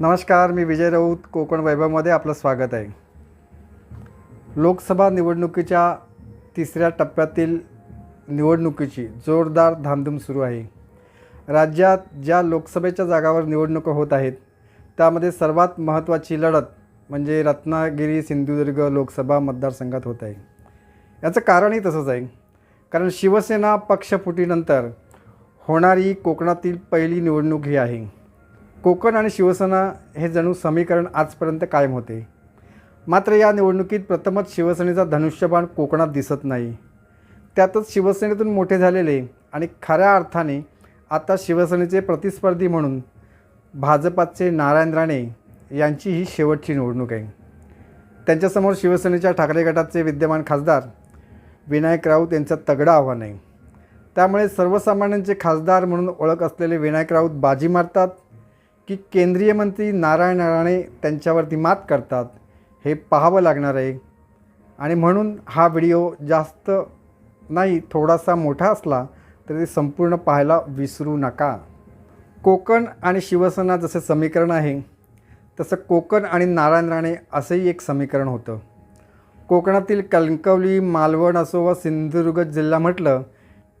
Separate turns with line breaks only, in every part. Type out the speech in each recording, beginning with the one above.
नमस्कार मी विजय राऊत कोकण वैभवमध्ये आपलं स्वागत आहे. लोकसभा निवडणुकीच्या तिसऱ्या टप्प्यातील निवडणुकीची जोरदार धामधूम सुरू आहे. राज्यात ज्या लोकसभेच्या जागावर निवडणुका होत आहेत त्यामध्ये सर्वात महत्त्वाची लढत म्हणजे रत्नागिरी सिंधुदुर्ग लोकसभा मतदारसंघात होत आहे. याचं कारणही तसंच आहे. कारण शिवसेना पक्षफुटीनंतर होणारी कोकणातील पहिली निवडणूक ही आहे. कोकण आणि शिवसेना हे जणू समीकरण आजपर्यंत कायम होते. मात्र या निवडणुकीत प्रथमच शिवसेनेचा धनुष्यबाण कोकणात दिसत नाही. त्यातच शिवसेनेतून मोठे झालेले आणि खऱ्या अर्थाने आता शिवसेनेचे प्रतिस्पर्धी म्हणून भाजपाचे नारायण राणे यांची ही शेवटची निवडणूक आहे. त्यांच्यासमोर शिवसेनेच्या ठाकरे गटाचे विद्यमान खासदार विनायक राऊत यांचं तगडं आव्हान आहे. त्यामुळे सर्वसामान्यांचे खासदार म्हणून ओळख असलेले विनायक राऊत बाजी मारतात. की केंद्रीय मंत्री नारायण राणे त्यांच्यावरती मात करतात हे पाहावं लागणार आहे. आणि म्हणून हा व्हिडिओ जास्त नाही थोडासा मोठा असला तरी ते संपूर्ण पाहायला विसरू नका. कोकण आणि शिवसेना जसे समीकरण आहे तसं कोकण आणि नारायण राणे असंही एक समीकरण होतं. कोकणातील कणकवली मालवण असो व सिंधुदुर्ग जिल्हा म्हटलं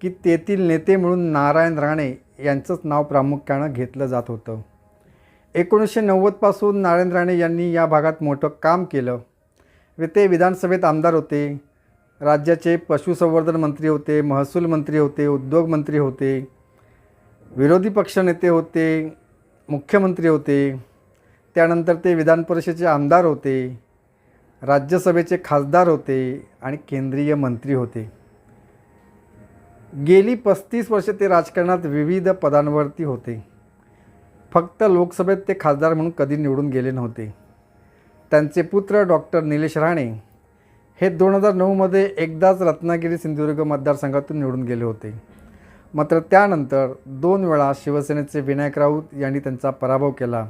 की तेथील नेते म्हणून नारायण राणे यांचंच नाव प्रामुख्यानं घेतलं जात होतं. एकोणीसशे नव्वदपासून नारायण राणे यांनी या भागात मोठं काम केलं. व ते विधानसभेत आमदार होते. राज्याचे पशुसंवर्धन मंत्री होते महसूल मंत्री होते उद्योग मंत्री होते विरोधी पक्षनेते होते मुख्यमंत्री होते. त्यानंतर ते विधान परिषदेचे आमदार होते राज्यसभेचे खासदार होते आणि केंद्रीय मंत्री होते. गेली पस्तीस वर्षे ते राजकारणात विविध पदांवरती होते. फक्त लोकसभेत ते खासदार म्हणून कधी निवडून गेले नव्हते. त्यांचे पुत्र डॉक्टर निलेश राणे हे दोन हजार नऊमध्ये एकदाच रत्नागिरी सिंधुदुर्ग मतदारसंघातून निवडून गेले होते. मात्र त्यानंतर दोन वेळा शिवसेनेचे विनायक राऊत यांनी त्यांचा पराभव केला.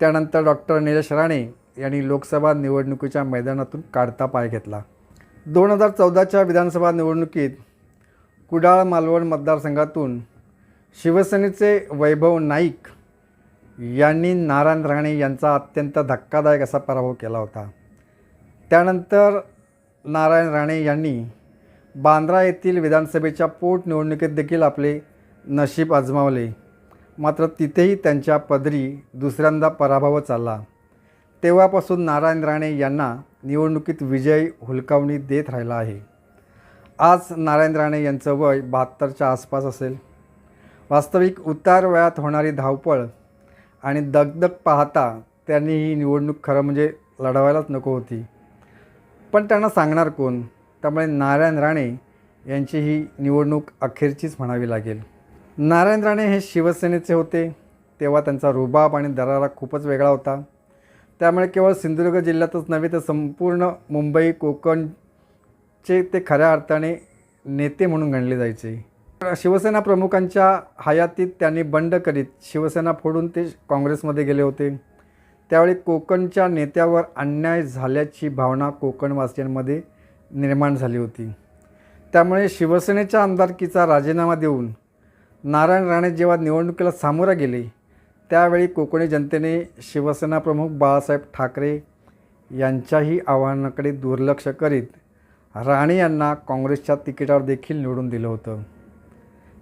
त्यानंतर डॉक्टर निलेश राणे यांनी लोकसभा निवडणुकीच्या मैदानातून काढता पाय घेतला. दोन हजार चौदाच्या विधानसभा निवडणुकीत कुडाळ मालवण मतदारसंघातून शिवसेनेचे वैभव नाईक यांनी नारायण राणे यांचा अत्यंत धक्कादायक असा पराभव केला होता. त्यानंतर नारायण राणे यांनी बांद्रा येथील विधानसभेच्या पोटनिवडणुकीत देखील आपले नशीब आजमावले. मात्र तिथेही त्यांच्या पदरी दुसऱ्यांदा पराभव चालला. तेव्हापासून नारायण राणे यांना निवडणुकीत विजय हुलकावणी देत राहिला आहे. आज नारायण राणे यांचं वय बहात्तरच्या आसपास असेल. वास्तविक उतार वयात होणारी धावपळ आणि दगदग पाहता त्यांनी ही निवडणूक खरं म्हणजे लढवायलाच नको होती. पण त्यांना सांगणार कोण? त्यामुळे नारायण राणे यांची ही निवडणूक अखेरचीच म्हणावी लागेल. नारायण राणे हे शिवसेनेचे होते. तेव्हा त्यांचा रुबाब आणि दरारा खूपच वेगळा होता. त्यामुळे केवळ सिंधुदुर्ग जिल्ह्यातच नव्हे तर संपूर्ण मुंबई कोकणचे ते खऱ्या अर्थाने नेते म्हणून गणले जायचे. शिवसेना प्रमुखांच्या हयातीत त्यांनी बंड करीत शिवसेना फोडून ते काँग्रेसमध्ये गेले होते. त्यावेळी कोकणच्या नेत्यावर अन्याय झाल्याची भावना कोकणवासियांमध्ये निर्माण झाली होती. त्यामुळे शिवसेनेच्या आमदारकीचा राजीनामा देऊन नारायण राणे जेव्हा निवडणुकीला सामोरा गेले त्यावेळी कोकणी जनतेने शिवसेना प्रमुख बाळासाहेब ठाकरे यांच्याही आव्हानाकडे दुर्लक्ष करीत राणे यांना काँग्रेसच्या तिकिटावर देखील निवडून दिलं होतं.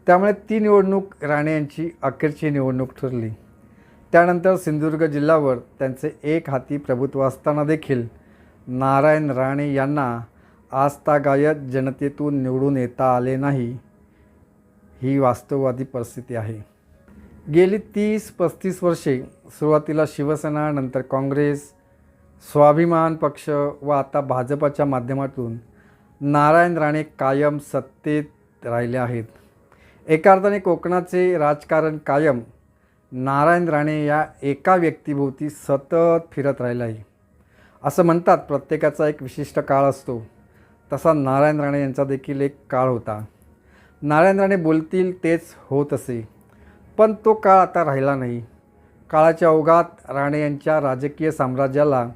त्यामुळे ती निवडणूक राणे यांची अखेरची निवडणूक ठरली. त्यानंतर सिंधुदुर्ग जिल्ह्यावर त्यांचे एक हाती प्रभुत्व असताना देखील नारायण राणे यांना आस्थागायत जनतेतून निवडून येता आले नाही ही वास्तववादी परिस्थिती आहे. गेली तीस पस्तीस वर्षे सुरुवातीला शिवसेना नंतर काँग्रेस स्वाभिमान पक्ष व आता भाजपाच्या माध्यमातून नारायण राणे कायम सत्तेत राहिले आहेत. एका अर्थाने कोकणाचे राजकारण कायम. नारायण राणे या एका व्यक्तीभोवती सतत फिरत राहिलं आहे असं म्हणतात प्रत्येकाचा एक विशिष्ट काळ असतो. तसा नारायण राणे यांचा देखील एक काळ होता. नारायण राणे बोलतील तेच होत असे. पण तो काळ आता राहिला नाही. काळाच्या ओघात राणे यांच्या राजकीय साम्राज्याला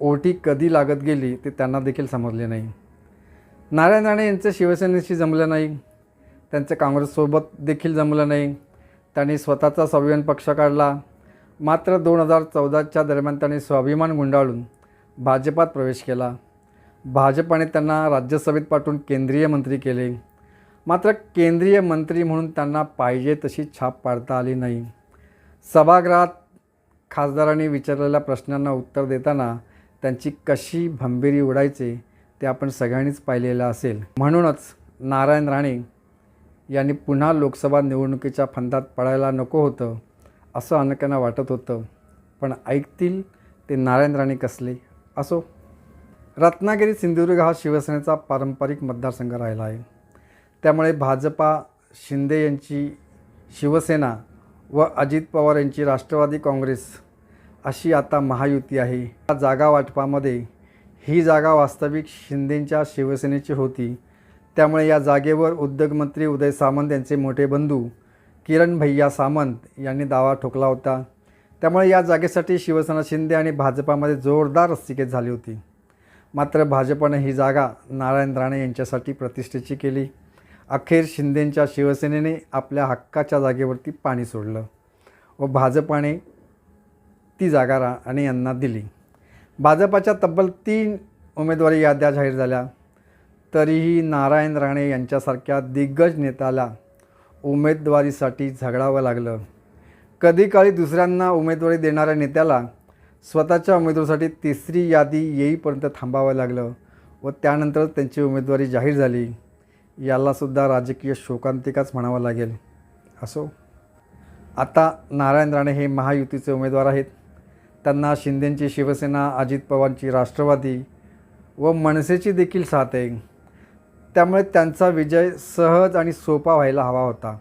ओटी कधी लागत गेली ते त्यांना देखील समजले नाही. नारायण राणे यांचं शिवसेनेशी जमलं नाही. त्यांचं काँग्रेससोबत देखील जमलं नाही. त्यांनी स्वतःचा स्वाभिमान पक्ष काढला. मात्र दोन हजार चौदाच्या दरम्यान त्यांनी स्वाभिमान गुंडाळून भाजपात प्रवेश केला. भाजपाने त्यांना राज्यसभेत पाठवून केंद्रीय मंत्री केले. मात्र केंद्रीय मंत्री म्हणून त्यांना पाहिजे तशी छाप पाडता आली नाही. सभागृहात खासदारांनी विचारलेल्या प्रश्नांना उत्तर देताना त्यांची कशी भंभीरी उडायचे ते आपण सगळ्यांनीच पाहिलेलं असेल. म्हणूनच नारायण राणे यांनी पुन्हा लोकसभा निवडणुकीच्या फंदात पडायला नको होतं असं अनेकांना वाटत होतं. पण ऐकतील ते नारायण राणे कसले? असो. रत्नागिरी सिंधुदुर्ग हा शिवसेनेचा पारंपरिक मतदारसंघ राहिला आहे. त्यामुळे भाजपा शिंदे यांची शिवसेना व अजित पवार यांची राष्ट्रवादी काँग्रेस अशी आता महायुती आहे. या जागा वाटपामध्ये ही जागा वास्तविक शिंदेंच्या शिवसेनेची होती. त्यामुळे या जागेवर उद्योगमंत्री उदय सामंत यांचे मोठे बंधू किरण भैया सामंत यांनी दावा ठोकला होता. त्यामुळे या जागेसाठी शिवसेना शिंदे आणि भाजपामध्ये जोरदार रस्तिकेत झाली होती. मात्र भाजपाने ही जागा नारायण राणे यांच्यासाठी प्रतिष्ठेची केली. अखेर शिंदेंच्या शिवसेनेने आपल्या हक्काच्या जागेवरती पाणी सोडलं व भाजपाने ती जागा राणे यांना दिली. भाजपाच्या तब्बल तीन उमेदवारी याद्या जाहीर झाल्या. तरीही नारायण राणे यांच्यासारख्या दिग्गज नेत्याला उमेदवारीसाठी झगडावं लागलं. कधी काळी दुसऱ्यांना उमेदवारी देणाऱ्या नेत्याला स्वतःच्या उमेदवारीसाठी तिसरी यादी येईपर्यंत थांबावं लागलं व त्यानंतर त्यांची उमेदवारी जाहीर झाली. यालासुद्धा राजकीय शोकांतिकाच म्हणावं लागेल. असो. आता नारायण राणे हे महायुतीचे उमेदवार आहेत. त्यांना शिंदेंची शिवसेना अजित पवारची राष्ट्रवादी व मनसेची देखील साथ आहे. त्यामुळे त्यांचा विजय सहज आणि सोपा व्हायला हवा होता.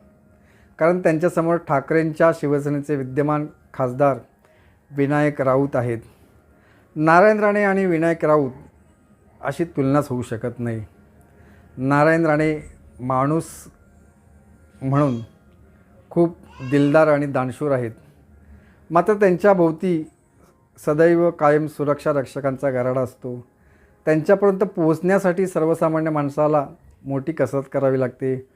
कारण त्यांच्यासमोर ठाकरेंच्या शिवसेनेचे विद्यमान खासदार विनायक राऊत आहेत. नारायण राणे आणि विनायक राऊत अशी तुलनाच होऊ शकत नाही. नारायण राणे माणूस म्हणून खूप दिलदार आणि दानशूर आहेत. मात्र त्यांच्याभोवती सदैव कायम सुरक्षा रक्षकांचा गराडा असतो. त्यांच्यापर्यंत पोहोचण्यासाठी सर्वसामान्य माणसाला मोठी कसरत करावी लागते.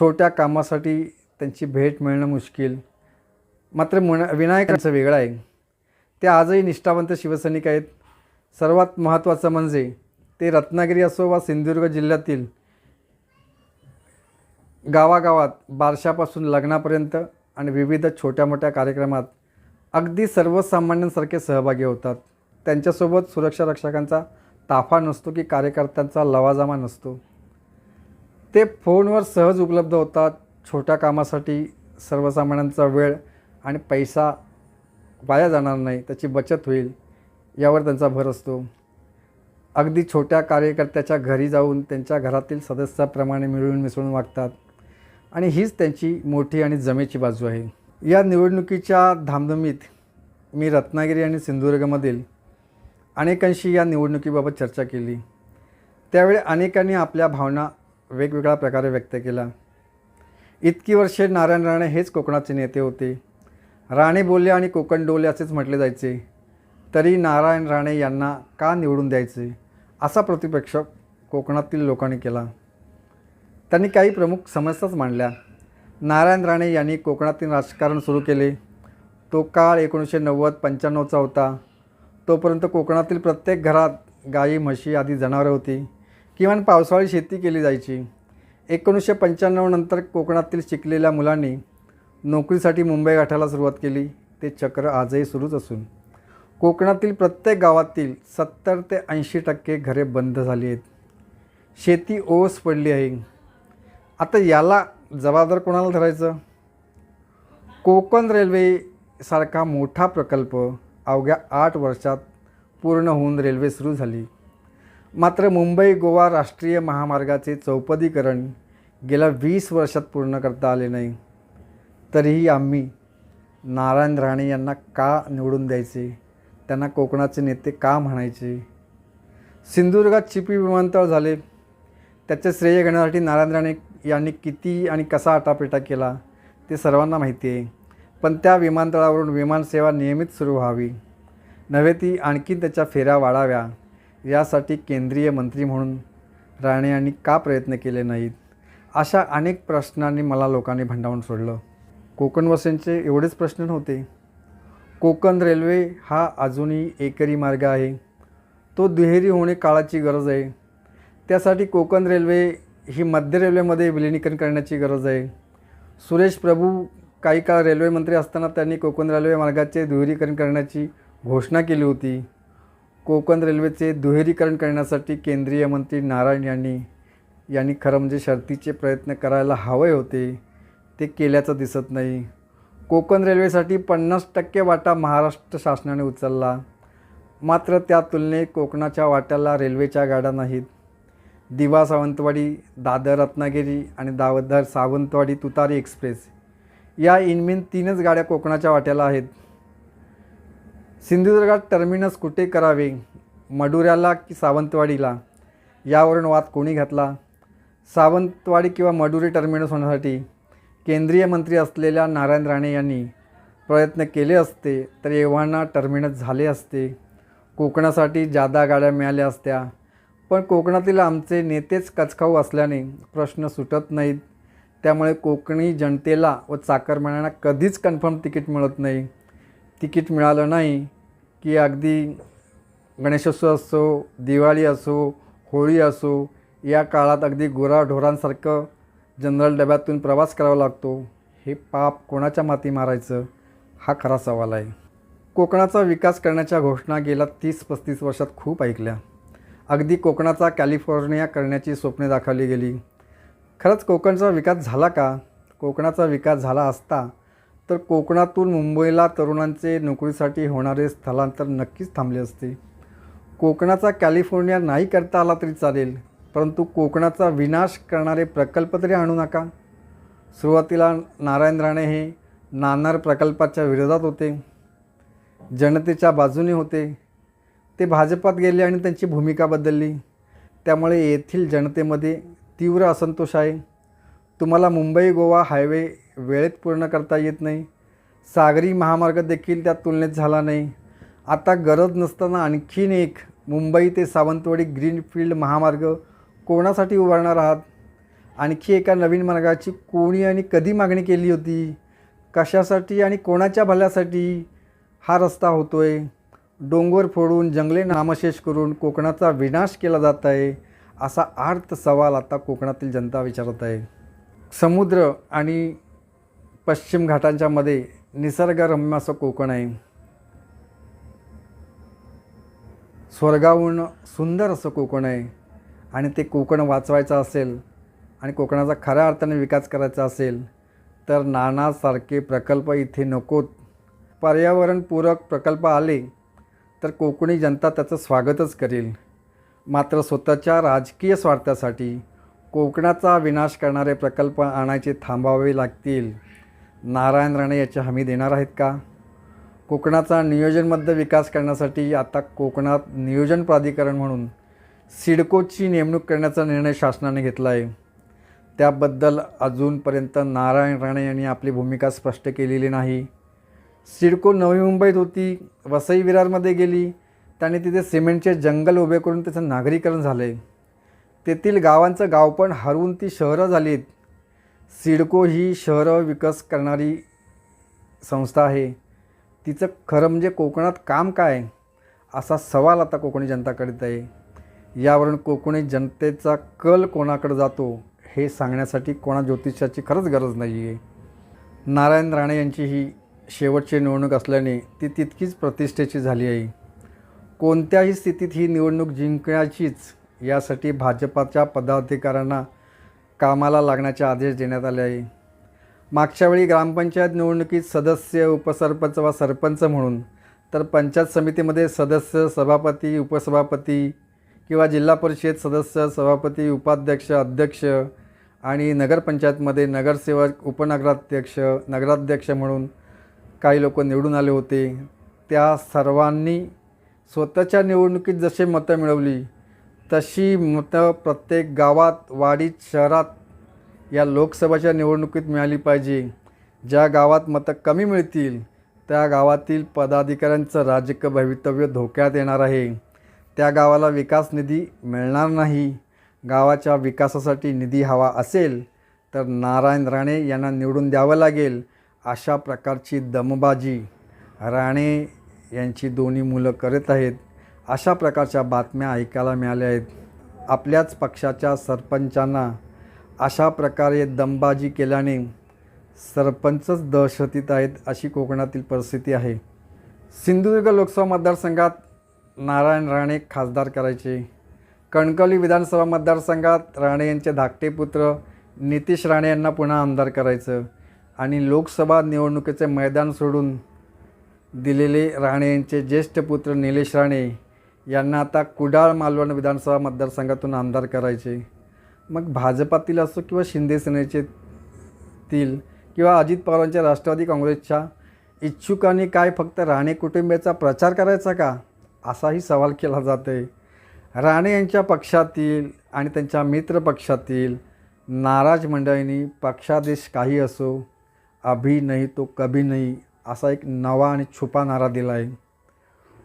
छोट्या कामासाठी त्यांची भेट मिळणं मुश्किल. मात्र मुन विनायकांचं वेगळं आहे. ते आजही निष्ठावंत शिवसैनिक आहेत. सर्वात महत्त्वाचं म्हणजे ते रत्नागिरी असो वा सिंधुदुर्ग जिल्ह्यातील गावागावात बारशापासून लग्नापर्यंत आणि विविध छोट्या मोठ्या कार्यक्रमात अगदी सर्वसामान्यांसारखे सहभागी होतात. त्यांच्यासोबत सुरक्षा रक्षकांचा ताफा नसतो की कार्यकर्त्यांचा लवाजमा नसतो. ते फोनवर सहज उपलब्ध होतात छोट्या कामासाठी सर्वसामान्यांचा वेळ आणि पैसा वाया जाणार नाही त्याची बचत होईल यावर त्यांचा भर असतो. अगदी छोट्या कार्यकर्त्याच्या घरी जाऊन त्यांच्या घरातील सदस्याप्रमाणे मिळून मिसळून वागतात. आणि हीच त्यांची मोठी आणि जमेची बाजू आहे. या निवडणुकीच्या धामधुमीत मी रत्नागिरी आणि सिंधुदुर्गमधील अनेकांशी या निवडणुकीबाबत चर्चा केली. त्यावेळी अनेकांनी आपल्या भावना वेगवेगळ्या प्रकारे व्यक्त केल्या. इतकी वर्षे नारायण राणे हेच कोकणाचे नेते होते. राणे बोलले आणि कोकण डोले असेच म्हटले जायचे. तरी नारायण राणे यांना का निवडून द्यायचे? असा प्रतिपक्ष कोकणातील लोकांनी केला. त्यांनी काही प्रमुख समस्याच मांडल्या. नारायण राणे यांनी कोकणातील राजकारण सुरू केले. तो काळ एकोणीसशे नव्वद पंच्याण्णवचा होता. तोपर्यंत कोकणातील प्रत्येक घरात गाई म्हशी आदी जनावरं होती. किमान पावसाळी शेती केली जायची. एकोणीसशे पंच्याण्णव नंतर कोकणातील शिकलेल्या मुलांनी नोकरीसाठी मुंबई गाठायला सुरुवात केली. ते चक्र आजही सुरूच असून. कोकणातील प्रत्येक गावातील सत्तर ते ऐंशी टक्के घरे बंद झाली आहेत. शेती ओस पडली आहे. आता याला जबाबदार कोणाला धरायचं? कोकण रेल्वेसारखा मोठा प्रकल्प अवघ्या आठ वर्षात पूर्ण होऊन रेल्वे सुरू झाली. मात्र मुंबई गोवा राष्ट्रीय महामार्गाचे चौपदीकरण गेल्या वीस वर्षात पूर्ण करता आले नाही. तरीही आम्ही नारायण राणे यांना का निवडून द्यायचे? त्यांना कोकणाचे नेते का म्हणायचे? सिंधुदुर्गात चिपी विमानतळ झाले. त्याचे श्रेय घेण्यासाठी नारायण राणे यांनी किती आणि कसा आटापिटा केला ते सर्वांना माहिती आहे. पण त्या विमानतळावरून विमानसेवा नियमित सुरू व्हावी. नव्हे ती आणखी त्याच्या फेऱ्या वाढाव्या यासाठी केंद्रीय मंत्री म्हणून राणे यांनी का प्रयत्न केले नाहीत? अशा अनेक प्रश्नांनी मला लोकांनी भंडावून सोडलं. कोकणवासींचे एवढेच प्रश्न नव्हते. कोकण रेल्वे हा अजूनही एकरी मार्ग आहे. तो दुहेरी होणे काळाची गरज आहे. त्यासाठी कोकण रेल्वे ही मध्य रेल्वेमध्ये विलिनीकरण करण्याची गरज आहे. सुरेश प्रभू काही काळ रेल्वेमंत्री असताना त्यांनी कोकण रेल्वे मार्गाचे दुहेरीकरण करण्याची घोषणा केली होती. कोकण रेल्वेचे दुहेरीकरण करण्यासाठी केंद्रीय मंत्री नारायण यांनी यांनी खरं म्हणजे शर्तीचे प्रयत्न करायला हवे होते. ते केल्याचं दिसत नाही. कोकण रेल्वेसाठी पन्नास टक्के वाटा महाराष्ट्र शासनाने उचलला. मात्र त्या तुलनेत कोकणाच्या वाट्याला रेल्वेच्या गाड्या नाहीत. दिवा सावंतवाडी दादर रत्नागिरी आणि दावदर सावंतवाडी तुतारी एक्सप्रेस या इनमिन तीनच गाड्या कोकणाच्या वाट्याला आहेत. सिंधुदुर्गात टर्मिनस कुठे करावे? मडुऱ्याला की सावंतवाडीला? यावरून वाद कोणी घातला? सावंतवाडी किंवा मडुरी टर्मिनस होण्यासाठी केंद्रीय मंत्री असलेल्या नारायण राणे यांनी प्रयत्न केले असते तर एव्हाना टर्मिनस झाले असते. कोकणासाठी जादा गाड्या मिळाल्या असत्या. पण कोकणातील आमचे नेतेच कचखाऊ असल्याने प्रश्न सुटत नाहीत. त्यामुळे कोकणी जनतेला व चाकरमान्यांना कधीच कन्फर्म तिकीट मिळत नाही. तिकीट मिळालं नाही की अगदी गणेशोत्सव असो दिवाळी असो होळी असो या काळात अगदी गुराढोरांसारखं जनरल डब्यातून प्रवास करावा लागतो. हे पाप कोणाच्या माती मारायचं? हा खरा सवाल आहे. कोकणाचा विकास करण्याच्या घोषणा गेल्या तीस पस्तीस वर्षात खूप ऐकल्या. अगदी कोकणाचा कॅलिफोर्निया करण्याची स्वप्ने दाखवली गेली. खरंच कोकणचा विकास झाला का? कोकणाचा विकास झाला असता तर कोकणातून मुंबईला तरुणांचे नोकरीसाठी होणारे स्थलांतर नक्कीच थांबले असते. कोकणाचा कॅलिफोर्निया नाही करता आला तरी चालेल परंतु कोकणाचा विनाश करणारे प्रकल्प तरी आणू नका. सुरुवातीला नारायण राणे हे नाणार प्रकल्पाच्या विरोधात होते. जनतेच्या बाजूने होते. ते भाजपात गेले आणि त्यांची भूमिका बदलली. त्यामुळे येथील जनतेमध्ये तीव्र असंतोष आहे. तुम्हाला मुंबई गोवा हायवे वेळेत पूर्ण करता येत नाही. सागरी महामार्ग देखील त्या तुलनेत झाला नाही. आता गरज नसताना आणखीन एक मुंबई ते सावंतवाडी ग्रीनफील्ड महामार्ग कोणासाठी उभारणार आहात? आणखी एका नवीन मार्गाची कोणी आणि कधी मागणी केली होती? कशासाठी आणि कोणाच्या भल्यासाठी हा रस्ता होतो आहे डोंगर फोडून जंगले नामशेष करून कोकणाचा विनाश केला जात आहे. असा आर्त सवाल आता कोकणातील जनता विचारत आहे. समुद्र आणि पश्चिम घाटांच्या मध्ये निसर्गरम्य असं कोकण आहे. स्वर्गाहून सुंदर असं कोकण आहे. आणि ते कोकण वाचवायचं असेल आणि कोकणाचा खऱ्या अर्थाने विकास करायचा असेल तर नानासारखे प्रकल्प इथे नकोत. पर्यावरणपूरक प्रकल्प आले तर कोकणी जनता त्याचं स्वागतच करेल. मात्र स्वतःच्या राजकीय स्वार्थासाठी कोकणाचा विनाश करणारे प्रकल्प आणायचे थांबावे लागतील. नारायण राणे याची हमी देणार आहेत का? कोकणाचा नियोजनबद्ध विकास करण्यासाठी आता कोकणात नियोजन प्राधिकरण म्हणून सिडकोची नेमणूक करण्याचा निर्णय शासनाने घेतला आहे त्याबद्दल अजूनपर्यंत नारायण राणे यांनी आपली भूमिका स्पष्ट केलेली नाही. सिडको नवी मुंबईत होती वसई विरारमध्ये गेली त्याने तिथे सिमेंटचे जंगल उभे करून त्याचं नागरीकरण झालं आहे तेथील गावांचं गाव पण हरवून ती शहरं झाली आहेत सिडको ही शहरं विकास करणारी संस्था आहे. तिचं खरं म्हणजे कोकणात काम काय? असा सवाल आता कोकणी जनता करीत आहे. यावरून कोकणी जनतेचा कल कोणाकडे जातो हे सांगण्यासाठी कोणा ज्योतिषाची खरंच गरज नाही आहे नारायण राणे यांची ही शेवटची निवडणूक असल्याने ती तितकीच प्रतिष्ठेची झाली आहे. कोणत्याही स्थितीत ही निवडणूक जिंकण्याचीच यासाठी भाजपाच्या पदाधिकाऱ्यांना कामाला लागण्याचे आदेश देण्यात आले आहे. मागच्या वेळी ग्रामपंचायत निवडणुकीत सदस्य उपसरपंच व सरपंच म्हणून तर पंचायत समितीमध्ये सदस्य सभापती उपसभापती किंवा जिल्हा परिषद सदस्य सभापती उपाध्यक्ष अध्यक्ष आणि नगरपंचायतमध्ये नगरसेवक उपनगराध्यक्ष नगराध्यक्ष म्हणून काही लोक निवडून आले होते. त्या सर्वांनी स्वतःच्या निवडणुकीत जसे मतं मिळवली तशी मतं प्रत्येक गावात वाडीत शहरात या लोकसभेच्या निवडणुकीत मिळाली पाहिजे. ज्या गावात मतं कमी मिळतील त्या गावातील पदाधिकाऱ्यांचं राजकीय भवितव्य धोक्यात येणार आहे. त्या गावाला विकास निधी मिळणार नाही. गावाच्या विकासासाठी निधी हवा असेल तर नारायण राणे यांना निवडून द्यावं लागेल अशा प्रकारची दमबाजी. राणे यांची दोन्ही मुलं करत आहेत. अशा प्रकारच्या बातम्या ऐकायला मिळाल्या आहेत. आपल्याच पक्षाच्या सरपंचांना अशा प्रकारे दमबाजी केल्याने सरपंचच दहशतीत आहेत अशी कोकणातील परिस्थिती आहे. सिंधुदुर्ग लोकसभा मतदारसंघात नारायण राणे खासदार करायचे. कणकवली विधानसभा मतदारसंघात राणे यांचे धाकटे पुत्र नितीश राणे यांना पुन्हा आमदार करायचं आणि लोकसभा निवडणुकीचे मैदान सोडून दिलेले राणे यांचे ज्येष्ठ पुत्र निलेश राणे यांना आता कुडाळ मालवण विधानसभा मतदारसंघातून आमदार करायचे. मग भाजपातील असो किंवा शिंदे सेनेचे तील किंवा अजित पवारांच्या राष्ट्रवादी काँग्रेसच्या इच्छुकांनी काय फक्त राणे कुटुंबियाचा प्रचार करायचा का? असाही सवाल केला जातो आहे राणे यांच्या पक्षातील आणि त्यांच्या मित्र पक्षातील नाराज मंडळींनी पक्षादेश काही असो अभी नाही तो कभी नाही असा एक नवा आणि छुपा नारा दिला आहे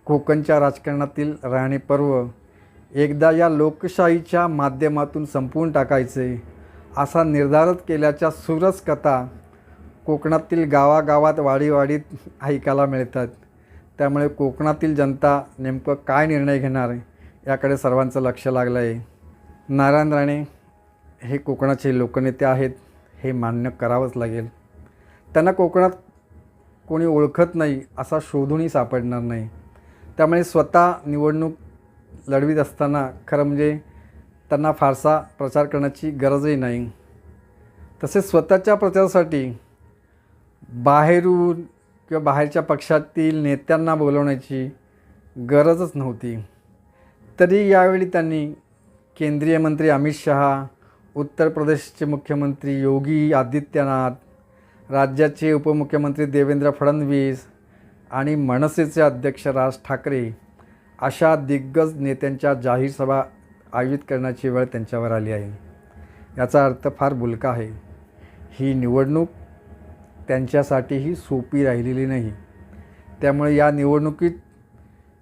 कोकणच्या राजकारणातील राहणे पर्व एकदा या लोकशाहीच्या माध्यमातून संपवून टाकायचे असा निर्धारच केल्याच्या सुरस कथा कोकणातील गावागावात वाडीवाडीत ऐकायला मिळतात. त्यामुळे कोकणातील जनता नेमकं काय निर्णय घेणार याकडे सर्वांचं लक्ष लागलं आहे नारायण राणे हे कोकणाचे लोकनेते आहेत हे मान्य करावंच लागेल. त्यांना कोकणात कोणी ओळखत नाही असा शोधूनही सापडणार नाही. त्यामुळे स्वतः निवडणूक लढवीत असताना खरं म्हणजे त्यांना फारसा प्रचार करण्याची गरजही नाही. तसेच स्वतःच्या प्रचारासाठी बाहेरून किंवा बाहेरच्या पक्षातील नेत्यांना बोलवण्याची गरजच नव्हती. तरी यावेळी त्यांनी केंद्रीय मंत्री अमित शहा उत्तर प्रदेशचे मुख्यमंत्री योगी आदित्यनाथ राज्याचे उपमुख्यमंत्री देवेंद्र फडणवीस आणि मनसेचे अध्यक्ष राज ठाकरे अशा दिग्गज नेत्यांच्या जाहीर सभा आयोजित करण्याची वेळ त्यांच्यावर आली आहे. याचा अर्थ फार बुलका आहे. ही निवडणूक त्यांच्यासाठीही सोपी राहिलेली नाही. त्यामुळे या निवडणुकीत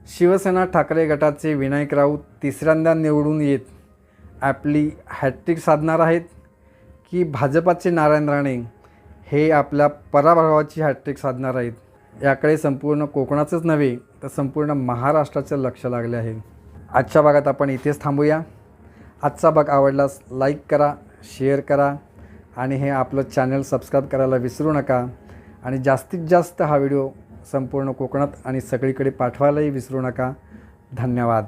शिवसेना ठाकरे गटाचे विनायक राऊत तिसऱ्यांदा निवडून येत आपली हॅट्रिक साधणार आहेत की भाजपाचे नारायण राणे हे आपल्या पराभवाची हॅट्रिक साधणार आहेत. याकडे संपूर्ण कोकणाचंच नव्हे तर संपूर्ण महाराष्ट्राचं लक्ष लागले आहे. आजच्या भागात आपण इथेच थांबूया. आजचा भाग आवडलास लाईक करा शेअर करा आणि हे आपलं चॅनल सबस्क्राईब करायला विसरू नका. आणि जास्तीत जास्त हा व्हिडिओ संपूर्ण कोकणात आणि सगळीकडे पाठवायलाही विसरू नका. धन्यवाद.